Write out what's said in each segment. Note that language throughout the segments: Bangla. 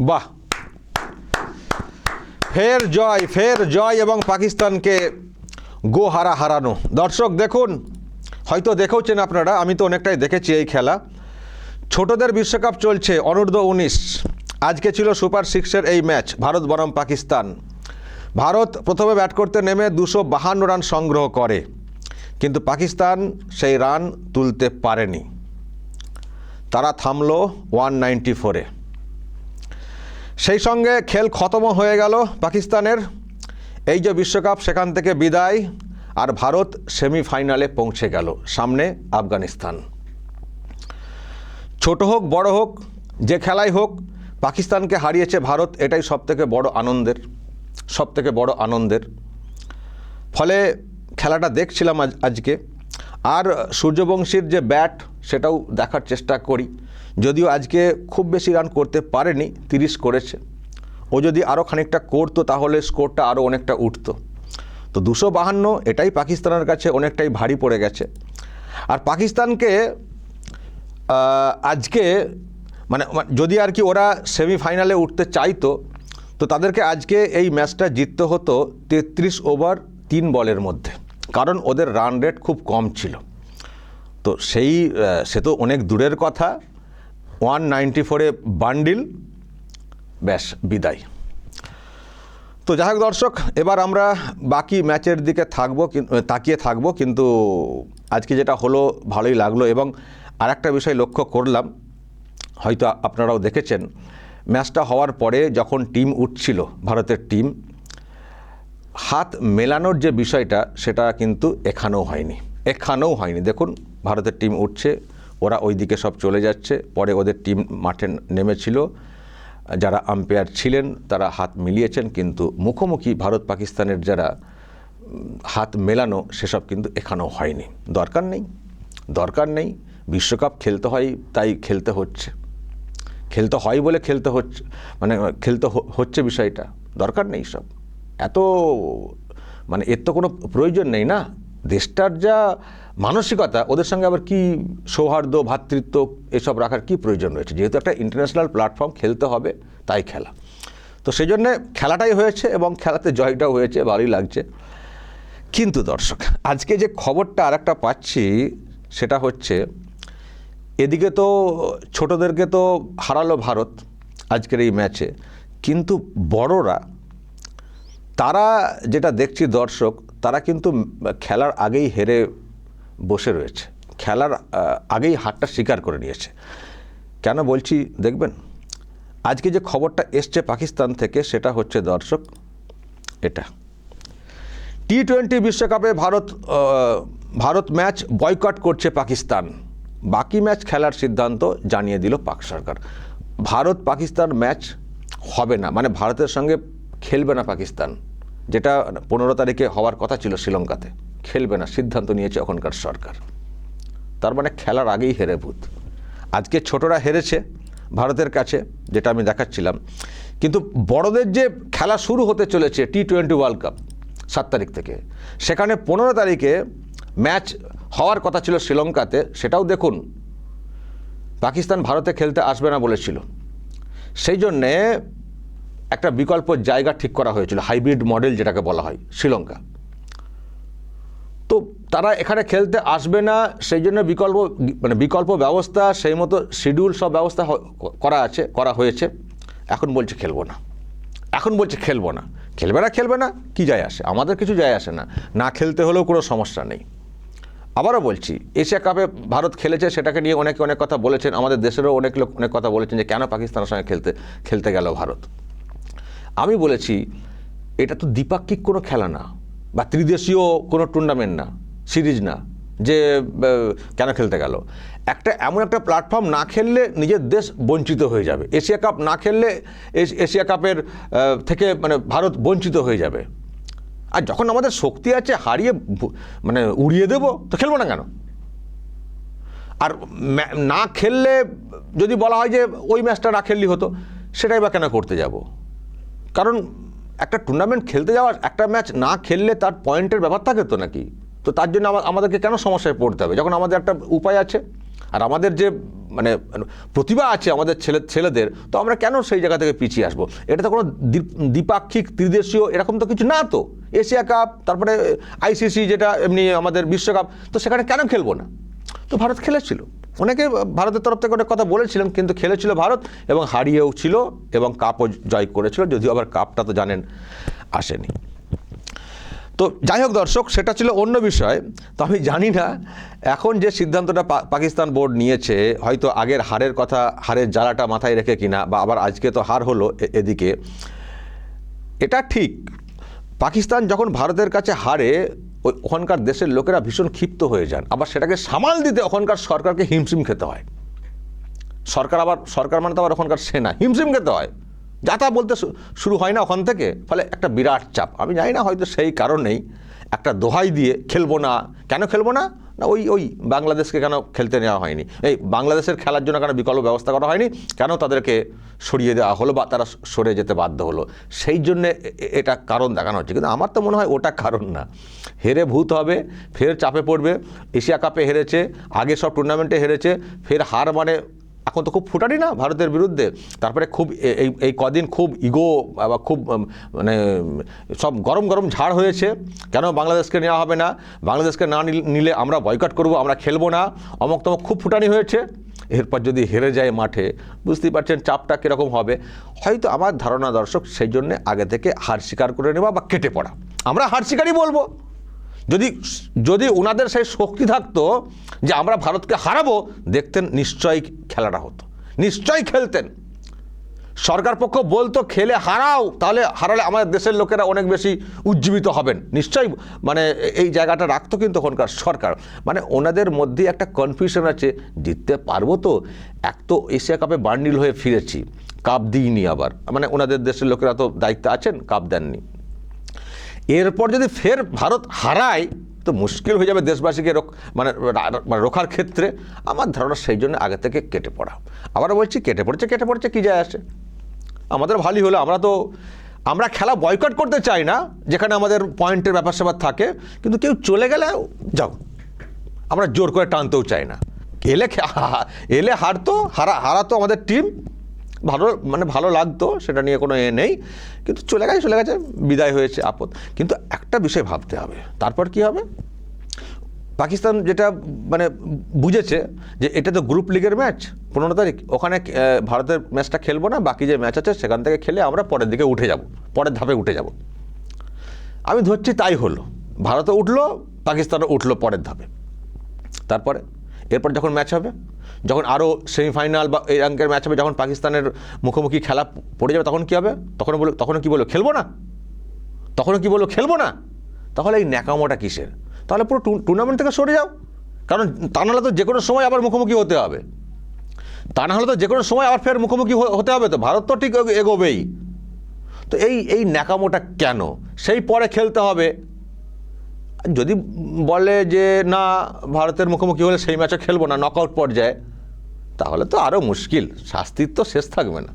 বাহ। ফের জয় ফের জয় এবং পাকিস্তানকে গো হারা হারানো। দর্শক, দেখুন, হয়তো দেখেওছেন আপনারা, আমি তো অনেকটাই দেখেছি এই খেলা। ছোটদের বিশ্বকাপ চলছে, অনূর্ধ্ব উনিশ। আজকে ছিল সুপার সিক্সের এই ম্যাচ, ভারত বনাম পাকিস্তান। ভারত প্রথমে ব্যাট করতে নেমে দুশো বাহান্ন রান সংগ্রহ করে। কিন্তু পাকিস্তান সেই রান তুলতে পারেনি। তারা থামলো ওয়ান নাইনটি ফোরে। সেই সঙ্গে খেল খতমও হয়ে গেল পাকিস্তানের। এই যে বিশ্বকাপ, সেখান থেকে বিদায় আর ভারত সেমিফাইনালে পৌঁছে গেল সামনে আফগানিস্তান। ছোট হোক, বড় হোক, যে খেলাই হোক, পাকিস্তানকে হারিয়েছে ভারত, এটাই সবথেকে বড় আনন্দের, সবথেকে বড় আনন্দের। ফলে খেলাটা দেখছিলাম আজ আজকে। আর সূর্যবংশীর যে ব্যাট, সেটাও দেখার চেষ্টা করি। যদিও আজকে খুব বেশি রান করতে পারেনি, তিরিশ করেছে। ও যদি আরও খানিকটা করতো, তাহলে স্কোরটা আরও অনেকটা উঠতো। তো দুশো বাহান্ন, এটাই পাকিস্তানের কাছে অনেকটাই ভারী পড়ে গেছে। আর পাকিস্তানকে আজকে মানে যদি আর কি ওরা সেমিফাইনালে উঠতে চাইতো, তো তাদেরকে আজকে এই ম্যাচটা জিততে হতো তেত্রিশ ওভার তিন বলের মধ্যে। কারণ ওদের রান রেট খুব কম ছিল। তো সেই সে তো অনেক দূরের কথা। ওয়ান নাইনটি ফোরে বান্ডিল ব্যাস, বিদায়। তো যাই হোক দর্শক, এবার আমরা বাকি ম্যাচের দিকে থাকব তাকিয়ে থাকব, কিন্তু আজকে যেটা হলো, ভালোই লাগল এবং আরেকটা বিষয় লক্ষ্য করলাম। হয়তো আপনারাও দেখেছেন ম্যাচটা হওয়ার পরে যখন টিম উঠছিল, ভারতের টিম হাত মেলানোর যে বিষয়টা, সেটা কিন্তু এখানেও হয়নি। এখানেও হয়নি। দেখুন, ভারতের টিম উঠছে, ওরা ওই দিকে সব চলে যাচ্ছে। পরে ওদের টিম মাঠে নেমেছিল। যারা আম্পায়ার ছিলেন, তারা হাত মিলিয়েছেন, কিন্তু মুখোমুখি ভারত পাকিস্তানের যারা হাত মেলানো, সেসব কিন্তু এখানেও হয়নি। দরকার নেই দরকার নেই। বিশ্বকাপ খেলতে হয়, তাই খেলতে হচ্ছে। খেলতে হয় বলে খেলতে হচ্ছে মানে খেলতে হচ্ছে বিষয়টা। দরকার নেই সব। এত মানে এর তো কোনো প্রয়োজন নেই না। দেশটার যা মানসিকতা, ওদের সঙ্গে আবার কি সৌহার্দ্য ভ্রাতৃত্ব এসব রাখার কি প্রয়োজন রয়েছে? যেহেতু একটা ইন্টারন্যাশনাল প্ল্যাটফর্ম খেলতে হবে, তাই খেলা। তো সেই জন্যে খেলাটাই হয়েছে এবং খেলাতে জয়টাও হয়েছে, ভালোই লাগছে। কিন্তু দর্শক, আজকে যে খবরটা আর একটা পাচ্ছি, সেটা হচ্ছে, এদিকে তো ছোটদেরকে তো হারালো ভারত আজকের এই ম্যাচে কিন্তু বড়রা তারা যেটা দেখছি দর্শক, তারা কিন্তু খেলার আগেই হেরে বসে রয়েছে। খেলার আগেই হারটা স্বীকার করে নিয়েছে। কেন বলছি, দেখবেন? আজকে যে খবরটা এসছে পাকিস্তান থেকে, সেটা হচ্ছে দর্শক, এটা। টি টোয়েন্টি বিশ্বকাপে ভারত ভারত ম্যাচ বয়কট করছে পাকিস্তান। বাকি ম্যাচ খেলার সিদ্ধান্ত জানিয়ে দিল পাক সরকার। ভারত পাকিস্তান ম্যাচ হবে না মানে ভারতের সঙ্গে খেলবে না পাকিস্তান। যেটা পনেরো তারিখে হওয়ার কথা ছিল শ্রীলঙ্কাতে। খেলবে না, সিদ্ধান্ত নিয়েছে ওখানকার সরকার। তার মানে খেলার আগেই হেরে ভূত। আজকে ছোটরা হেরেছে ভারতের কাছে, যেটা আমি দেখাচ্ছিলাম। কিন্তু বড়দের যে খেলা শুরু হতে চলেছে টি টোয়েন্টি ওয়ার্ল্ড কাপ সাত তারিখ থেকে, সেখানে পনেরো তারিখে ম্যাচ হওয়ার কথা ছিল শ্রীলঙ্কাতে, সেটাও দেখুন। পাকিস্তান ভারতে খেলতে আসবে না বলেছিল। সেই জন্যে একটা বিকল্প জায়গা ঠিক করা হয়েছিল, হাইব্রিড মডেল যেটাকে বলা হয়, শ্রীলঙ্কা। তো তারা এখানে খেলতে আসবে না, সেই জন্য বিকল্প মানে বিকল্প ব্যবস্থা, সেই মতো শিডিউল সব ব্যবস্থা করা আছে, করা হয়েছে। এখন বলছে খেলব না। এখন বলছে খেলব না। খেলবে না খেলবে না, কি যায় আসে? আমাদের কিছু যায় আসে না। না খেলতে হলেও কোনো সমস্যা নেই। আবারও বলছি, এশিয়া কাপে ভারত খেলেছে, সেটাকে নিয়ে অনেকে অনেক কথা বলেছেন। আমাদের দেশেরও অনেক লোক অনেক কথা বলেছেন যে, কেন পাকিস্তানের সঙ্গে খেলতে খেলতে গেল ভারত? আমি বলেছি, এটা তো দ্বিপাক্ষিক কোনো খেলা না বা ত্রিদেশীয় কোনো টুর্নামেন্ট না সিরিজ না, যে কেন খেলতে গেল। একটা এমন একটা প্ল্যাটফর্ম না খেললে নিজের দেশ বঞ্চিত হয়ে যাবে। এশিয়া কাপ না খেললে এশ- এশিয়া কাপের থেকে মানে ভারত বঞ্চিত হয়ে যাবে। আর যখন আমাদের শক্তি আছে হারিয়ে মানে উড়িয়ে দেবো, তো খেলব না কেন? আর না খেললে যদি বলা হয় যে ওই ম্যাচটা না খেললেই হতো, সেটাই বা কেন করতে যাব? কারণ একটা টুর্নামেন্ট খেলতে যাওয়ার, একটা ম্যাচ না খেললে তার পয়েন্টের ব্যাপার থাকে তো নাকি? তো তার জন্য আমাদেরকে কেন সমস্যায় পড়তে হবে? যখন আমাদের একটা উপায় আছে, আর আমাদের যে মানে প্রতিভা আছে আমাদের ছেলে, ছেলেদের, তো আমরা কেন সেই জায়গা থেকে পিছিয়ে আসব? এটা তো কোনো দ্বি- দ্বিপাক্ষিক, ত্রিদেশীয়, এরকম তো কিছু না তো। এশিয়া কাপ, তারপরে আইসিসি যেটা, এমনি আমাদের বিশ্বকাপ, তো সেখানে কেন খেলব না? তো ভারত খেলেছিল। অনেকে ভারতের তরফ থেকে অনেক কথা বলেছিলেন, কিন্তু খেলেছিল ভারত এবং হারিয়েও ছিল এবং কাপও জয় করেছিল, যদিও আবার কাপটা তো জানেন আসেনি। তো যাই হোক দর্শক, সেটা ছিল অন্য বিষয়, তো আমি জানি না, এখন যে সিদ্ধান্তটা পাকিস্তান বোর্ড নিয়েছে, হয়তো আগের হারের কথা, হারের জ্বালাটা মাথায় রেখে কিনা, বা আবার আজকে তো হার হলো এদিকে। এটা ঠিক, পাকিস্তান যখন ভারতের কাছে হারে ওই ওখানকার দেশের লোকেরা ভীষণ ক্ষিপ্ত হয়ে যান। আবার সেটাকে সামাল দিতে ওখানকার সরকারকে হিমশিম খেতে হয়। সরকার আবার, সরকার মানে তো আবার ওখানকার সেনা। হিমশিম খেতে হয়। যা তা বলতে শুরু হয় না ওখান থেকে, ফলে একটা বিরাট চাপ। আমি জানি না হয়তো সেই কারণেই একটা দোহাই দিয়ে খেলব না। কেন খেলব না? না, ওই ওই বাংলাদেশকে কেন খেলতে নেওয়া হয়নি? এই বাংলাদেশের খেলার জন্য কেন বিকল্প ব্যবস্থা করা হয়নি? কেন তাদেরকে সরিয়ে দেওয়া হলো বা তারা সরে যেতে বাধ্য হলো? সেই জন্যে এটা কারণ দেখানো হচ্ছে। কিন্তু আমার তো মনে হয় ওটা কারণ না। হেরে ভূত হবে, ফের চাপে পড়বে, এশিয়া কাপে হেরেছে, আগে সব টুর্নামেন্টে হেরেছে, ফের হার মানে এখন তো খুব ফুটানি না ভারতের বিরুদ্ধে? তারপরে খুব এই এই কদিন খুব ইগো বা খুব মানে সব গরম গরম ঝাড় হয়েছে। কেন বাংলাদেশকে নেওয়া হবে না? বাংলাদেশকে না নিল- নিলে আমরা বয়কট করব, আমরা খেলব না। অমক তমক খুব ফুটানি হয়েছে। এরপর যদি হেরে যায় মাঠে, বুঝতেই পারছেন চাপটা কীরকম হবে। হয়তো আমার ধারণা দর্শক, সেই জন্যে আগে থেকে হার স্বীকার করে নেওয়া বা কেটে পড়া। আমরা হার স্বীকারই বলব। যদি যদি ওনাদের সেই শক্তি থাকতো যে আমরা ভারতকে হারাবো, দেখতেন নিশ্চয়ই খেলাটা হতো। নিশ্চয়ই খেলতেন। সরকার পক্ষ বলতো, খেলে হারাও, তাহলে হারালে আমাদের দেশের লোকেরা অনেক বেশি উজ্জীবিত হবেন। নিশ্চয়ই মানে এই জায়গাটা রাখতো কিন্তু ওখানকার সরকার। মানে ওনাদের মধ্যে একটা কনফিউশন আছে, জিততে পারব তো? এক তো এশিয়া কাপে বার্নিল হয়ে ফিরেছি, কাপ দিইনি আবার। মানে ওনাদের দেশের লোকেরা তো দায়িত্বে আছেন, কাপ দেননি। এরপর যদি ফের ভারত হারায়, তো মুশকিল হয়ে যাবে দেশবাসীকে মানে মানে রক্ষার ক্ষেত্রে। আমার ধারণা সেই জন্য আগে থেকে কেটে পড়া। আবার বলছি, কেটে পড়ছে কেটে পড়ছে, কী যায় আসে? আমাদের ভালোই হলো, আমরা তো, আমরা খেলা বয়কট করতে চাই না, যেখানে আমাদের পয়েন্টের ব্যাপার স্যাপার থাকে, কিন্তু কেউ চলে গেলে যাও। আমরা জোর করে টানতেও চাই না। এলে এলে হারতো, হারা, হারাতো আমাদের টিম ভালো মানে ভালো লাগতো, সেটা নিয়ে কোনো এ নেই, কিন্তু চলে গেছে চলে গেছে, বিদায় হয়েছে, আপদ। কিন্তু একটা বিষয় ভাবতে হবে, তারপর কি হবে? পাকিস্তান যেটা মানে বুঝেছে যে এটা তো গ্রুপ লিগের ম্যাচ, পনেরো তারিখ, ওখানে ভারতের ম্যাচটা খেলব না, বাকি যে ম্যাচ আছে, সেখান থেকে খেলে আমরা পরের দিকে উঠে যাব, পরের ধাপে উঠে যাব। আমি ধরছি তাই হলো, ভারতও উঠল, পাকিস্তানও উঠল পরের ধাপে। তারপরে, এরপর যখন ম্যাচ হবে যখন আরও সেমিফাইনাল বা এই অঙ্কের ম্যাচ হবে, যখন পাকিস্তানের মুখোমুখি খেলা পড়ে যাবে, তখন কী হবে? তখন বলো তখন কী বলো, খেলব না? তখনও কি বলল খেলব না? তাহলে এই ন্যাকামোটা কিসের? তাহলে পুরো টুর্নামেন্ট থেকে সরে যাও। কারণ তা নাহলে তো যে কোনো সময় আবার মুখোমুখি হতে হবে। তা না হলে তো যে কোনো সময় আবার ফের মুখোমুখি হতে হবে তো। ভারত তো ঠিক এগোবেই। তো এই এই ন্যাকামোটা কেন? সেই পরে খেলতে হবে। যদি বলে যে, না, ভারতের মুখোমুখি হলে সেই ম্যাচে খেলব না নকআউট পর্যায়ে, তাহলে তো আরও মুশকিল। শাস্তির তো শেষ থাকবে না।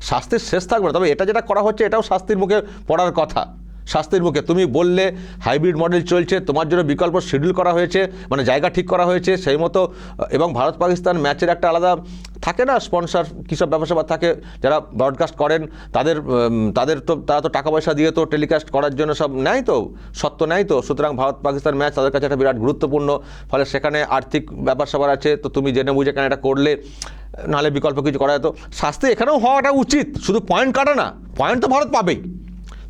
শাস্তির শেষ থাকবে না। তবে এটা যেটা করা হচ্ছে, এটাও শাস্তির মুখে পড়ার কথা। শাস্তির মুখে তুমি বললে হাইব্রিড মডেল চলছে, তোমার জন্য বিকল্প শিডিউল করা হয়েছে মানে জায়গা ঠিক করা হয়েছে, সেই মতো, এবং ভারত পাকিস্তান ম্যাচের একটা আলাদা থাকে না স্পন্সর কী সব ব্যবসা থাকে, যারা ব্রডকাস্ট করেন, তাদের তাদের তো, তারা তো টাকা পয়সা দিয়ে তো টেলিকাস্ট করার জন্য সব নেয় তো, সত্য নেয় তো, সুতরাং ভারত পাকিস্তান ম্যাচ তাদের কাছে একটা বিরাট গুরুত্বপূর্ণ, ফলে সেখানে আর্থিক ব্যাপার স্যাপার আছে, তো তুমি জেনে বুঝে কেন এটা করলে, নাহলে বিকল্প কিছু করা যেত। শাস্তি এখানেও হওয়াটা উচিত, শুধু পয়েন্ট কাটা না পয়েন্ট তো ভারত পাবেই।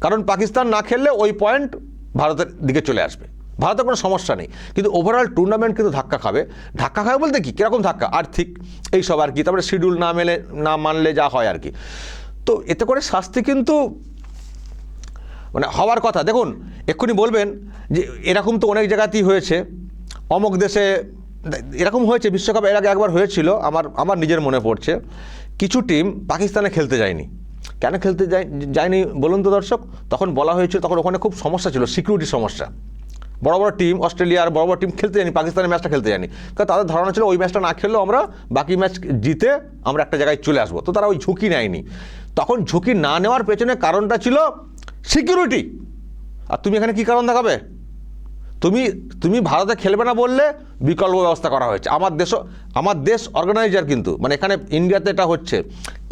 কারণ পাকিস্তান না খেললে ওই পয়েন্ট ভারতের দিকে চলে আসবে। ভারতের কোনো সমস্যা নেই। কিন্তু ওভারঅল টুর্নামেন্ট কিন্তু ধাক্কা খাবে। ধাক্কা খাবে বলতে কি? কীরকম ধাক্কা? আর্থিক এই সব আর কি। তারপরে শিডিউল না মেলে, না মানলে যা হয় আর কি। তো এতে করে শাস্তি কিন্তু মানে হওয়ার কথা। দেখুন, এক্ষুনি বলবেন যে এরকম তো অনেক জায়গাতেই হয়েছে। অমুক দেশে এরকম হয়েছে, বিশ্বকাপ এর আগে একবার হয়েছিল। আমার আমার নিজের মনে পড়ছে। কিছু টিম পাকিস্তানে খেলতে যায়নি। কেন খেলতে যায় যায়নি বলুন তো দর্শক, তখন বলা হয়েছিল, তখন ওখানে খুব সমস্যা ছিল সিকিউরিটি সমস্যা। বড় বড় টিম অস্ট্রেলিয়ার বড় বড় টিম খেলতে জানি পাকিস্তানের ম্যাচটা খেলতে জানি কারণ তাদের ধারণা ছিল, ওই ম্যাচটা না খেললেও আমরা বাকি ম্যাচ জিতে আমরা একটা জায়গায় চলে আসব। তো তারা ওই ঝুঁকি নেয়নি। তখন ঝুঁকি না নেওয়ার পেছনে কারণটা ছিল সিকিউরিটি আর তুমি এখানে কি কারণ দেখাবে? তুমি তুমি ভারতে খেলবে না বললে বিকল্প ব্যবস্থা করা হয়েছে। আমার দেশও আমার দেশ অর্গানাইজার কিন্তু মানে এখানে ইন্ডিয়াতে এটা হচ্ছে।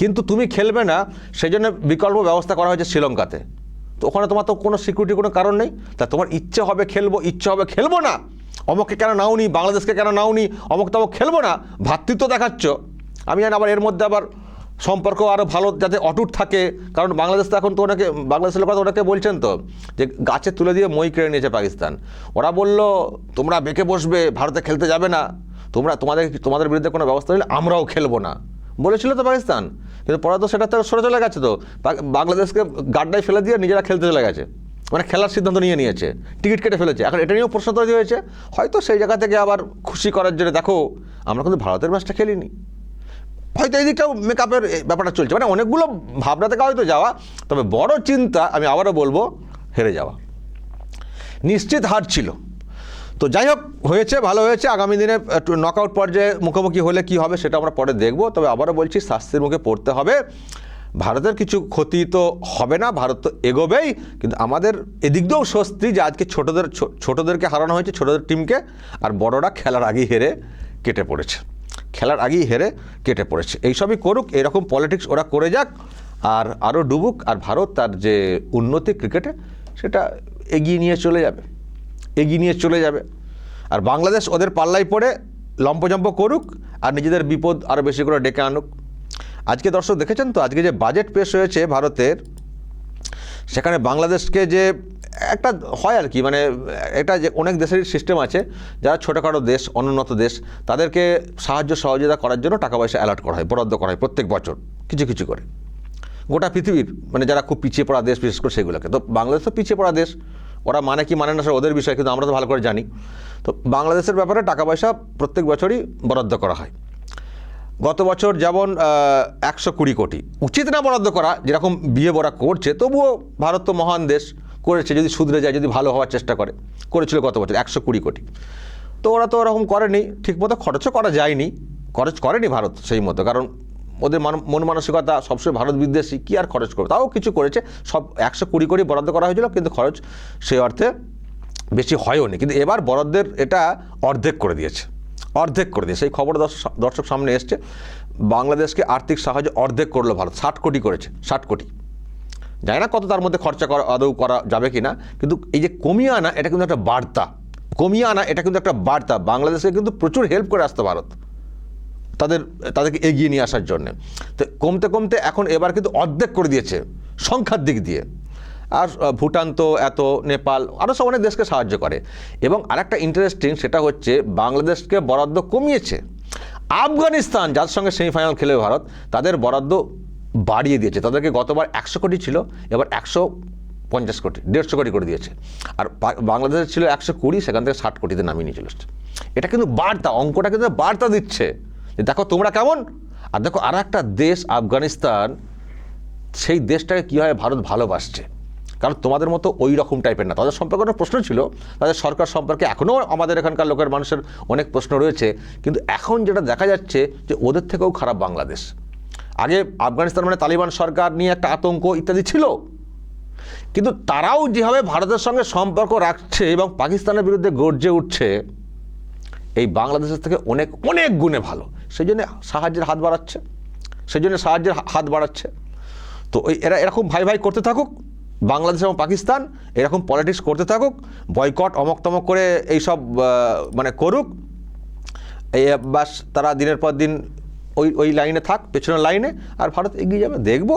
কিন্তু তুমি খেলবে না সেই জন্য বিকল্প ব্যবস্থা করা হয়েছে শ্রীলঙ্কাতে। তো ওখানে তোমার তো কোনো সিকিউরিটি কোনো কারণ নেই। তা তোমার ইচ্ছে হবে খেলব, ইচ্ছে হবে খেলব না? অমুককে কেন নাওনি? বাংলাদেশকে কেন নাওনি? অমুক তমক খেলব না? ভ্রাতৃত্ব দেখাচ্ছ। আমি জানি আবার এর মধ্যে আবার সম্পর্ক আরও ভালো যাতে অটুট থাকে। কারণ বাংলাদেশ তো এখন তো ওনাকে, বাংলাদেশের লোক ওনাকে বলছেন তো, যে গাছে তুলে দিয়ে মই কেড়ে নিয়েছে পাকিস্তান। ওরা বলল, তোমরা বেঁকে বসবে, ভারতে খেলতে যাবে না। তোমরা তোমাদের তোমাদের বিরুদ্ধে কোনো ব্যবস্থা নিলে আমরাও খেলব না। বলেছিল তো পাকিস্তান। কিন্তু পরে তো সেটা তো সরে চলে গেছে তো। বাংলাদেশকে গাড্ডায় ফেলে দিয়ে নিজেরা খেলতে চলে গেছে। মানে খেলার সিদ্ধান্ত নিয়ে নিয়েছে। টিকিট কেটে ফেলেছে। এখন এটা নিয়েও প্রশ্ন তৈরি হয়েছে। হয়তো সেই জায়গা থেকে আবার খুশি করার জন্য, দেখো, আমরা কিন্তু ভারতের ম্যাচটা খেলিনি। হয়তো এই দিকটাও মেকআপের ব্যাপারটা চলছে। মানে অনেকগুলো ভাবনা থেকে হয়তো যাওয়া। তবে বড় চিন্তা, আমি আবারও বলব, হেরে যাওয়া। নিশ্চিত হার ছিল। তো যাই হোক হয়েছে, ভালো হয়েছে। আগামী দিনে নকআউট পর্যায়ে মুখোমুখি হলে কি হবে সেটা আমরা পরে দেখব। তবে আবারও বলছি, শাস্তির মুখে পড়তে হবে। ভারতের কিছু ক্ষতি তো হবে না, ভারত তো এগোবেই। কিন্তু আমাদের এদিক দিয়েও স্বস্তি যে আজকে ছোটদের ছোটদেরকে হারানো হয়েছে, ছোটদের টিমকে আর বড়রা খেলার আগেই হেরে কেটে পড়েছে। খেলার আগেই হেরে কেটে পড়েছে। এইসবই করুক, এরকম পলিটিক্স ওরা করে যাক, আর আরও ডুবুক, আর ভারত তার যে উন্নতি ক্রিকেটে সেটা এগিয়ে নিয়ে চলে যাবে। এগিয়ে নিয়ে চলে যাবে। আর বাংলাদেশ ওদের পাল্লায় পড়ে, লম্পজম্প করুক আর নিজেদের বিপদ আরও বেশি করে ডেকে আনুক। আজকে দর্শক দেখেছেন তো? আজকে যে বাজেট পেশ হয়েছে ভারতের, সেখানে বাংলাদেশকে যে একটা হয় আর কি মানে এটা যে অনেক দেশেরই সিস্টেম আছে, যারা ছোটোখাটো দেশ, অনুন্নত দেশ, তাদেরকে সাহায্য, সহযোগিতা করার জন্য টাকা পয়সা অ্যালার্ট করা হয়, বরাদ্দ করা হয় প্রত্যেক বছর, কিছু কিছু করে। গোটা পৃথিবীর মানে যারা খুব পিছিয়ে পড়া দেশ, বিশেষ করে সেগুলোকে। তো বাংলাদেশ তো পিছিয়ে পড়া দেশ। ওরা মানে কি মানে না ওদের বিষয়, কিন্তু আমরা তো ভালো করে জানি। তো বাংলাদেশের ব্যাপারে টাকা পয়সা প্রত্যেক বছরই বরাদ্দ করা হয়। গত বছর যেমন একশো কুড়ি কোটি। উচিত না বরাদ্দ করা, যেরকম বিয়ে বরা করছে, তবুও ভারত তো মহান দেশ, করেছে, যদি শুধরে যায়, যদি ভালো হওয়ার চেষ্টা করে, করেছিল গত বছর, একশো কুড়ি কোটি। তো ওরা তো ওরকম করেনি, ঠিকমতো খরচও করা যায়নি, খরচ করেনি ভারত সেই মতো, কারণ ওদের মন মানসিকতা সবসময় ভারত বিদ্বেষী, কী আর খরচ করবে? তাও কিছু করেছে, সব একশো কুড়ি কোটি বরাদ্দ করা হয়েছিল, কিন্তু খরচ সেই অর্থে বেশি হয়ও নি। কিন্তু এবার বরাদ্দের এটা অর্ধেক করে দিয়েছে, অর্ধেক করে দিয়েছে। এই খবর দর্শক সামনে এসছে, বাংলাদেশকে আর্থিক সাহায্য অর্ধেক করল ভারত, ষাট কোটি করেছে, ষাট কোটি। জানি না কত তার মধ্যে খরচা করা, আদৌ করা যাবে কি না কিন্তু এই যে কমিয়ে আনা, এটা কিন্তু একটা বার্তা। কমিয়ে আনা, এটা কিন্তু একটা বার্তা। বাংলাদেশকে কিন্তু প্রচুর হেল্প করে আসতো ভারত। তাদের, তাদেরকে এগিয়ে নিয়ে আসার জন্য। তো কমতে কমতে এখন এবার কিন্তু অর্ধেক করে দিয়েছে সংখ্যার দিক দিয়ে। আর ভুটান তো এত, নেপাল আরও সব অনেক দেশকে সাহায্য করে। এবং আরেকটা ইন্টারেস্টিং সেটা হচ্ছে বাংলাদেশকে বরাদ্দ কমিয়েছে। আফগানিস্তান, যার সঙ্গে সেমিফাইনাল খেলে ভারত, তাদের বরাদ্দ বাড়িয়ে দিয়েছে। তাদেরকে গতবার একশো কোটি ছিল, এবার একশো পঞ্চাশ কোটি, দেড়শো কোটি করে দিয়েছে। আর বাংলাদেশের ছিল একশো কুড়ি, সেখান থেকে ষাট কোটিতে নামিয়ে নিয়ে চলে এসছে এটা কিন্তু বার্তা, অঙ্কটা কিন্তু বার্তা দিচ্ছে। দেখো তোমরা কেমন? আর দেখো আর একটা দেশ, আফগানিস্তান, সেই দেশটাকে কীভাবে ভারত ভালোবাসছে? কারণ তোমাদের মতো ওই রকম টাইপের না। তাদের সম্পর্কে একটা প্রশ্ন ছিল, তাদের সরকার সম্পর্কে এখনও আমাদের এখানকার লোকের মানুষের অনেক প্রশ্ন রয়েছে। কিন্তু এখন যেটা দেখা যাচ্ছে যে ওদের থেকেও খারাপ বাংলাদেশ। আগে আফগানিস্তান মানে তালিবান সরকার নিয়ে একটা আতঙ্ক ইত্যাদি ছিল। কিন্তু তারাও যেভাবে ভারতের সঙ্গে সম্পর্ক রাখছে এবং পাকিস্তানের বিরুদ্ধে গর্জে উঠছে, এই বাংলাদেশের থেকে অনেক অনেক গুণে ভালো। সেই জন্য সাহায্যের হাত বাড়াচ্ছে সেই জন্য সাহায্যের হাত বাড়াচ্ছে। তো ওই এরা এরকম ভাই ভাই করতে থাকুক, বাংলাদেশ এবং পাকিস্তান এরকম পলিটিক্স করতে থাকুক বয়কট অমক তমক করে এইসব মানে করুক এই বাস তারা দিনের পর দিন ওই ওই লাইনে থাক, পেছনের লাইনে আর ভারত এগিয়ে যাবে। দেখব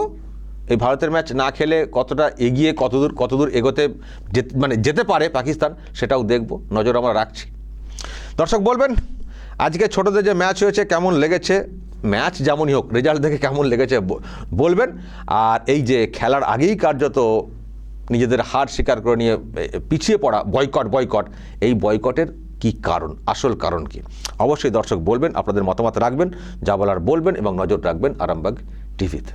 এই ভারতের ম্যাচ না খেলে কতটা এগিয়ে, কতদূর কতদূর এগোতে মানে যেতে পারে পাকিস্তান, সেটাও দেখব। নজর আমরা রাখছি। দর্শক বলবেন আজকে ছোটদের যে ম্যাচ হয়েছে, কেমন লেগেছে? ম্যাচ যেমনই হোক রেজাল্ট দেখে কেমন লেগেছে বলবেন। আর এই যে খেলার আগেই কার্যত নিজেদের হার স্বীকার করে নিয়ে পিছিয়ে পড়া বয়কট বয়কট এই বয়কটের কি কারণ? আসল কারণ কি? অবশ্যই দর্শক বলবেন, আপনাদের মতামত রাখবেন, যা বলার বলবেন এবং নজর রাখবেন আরামবাগ টিভিতে।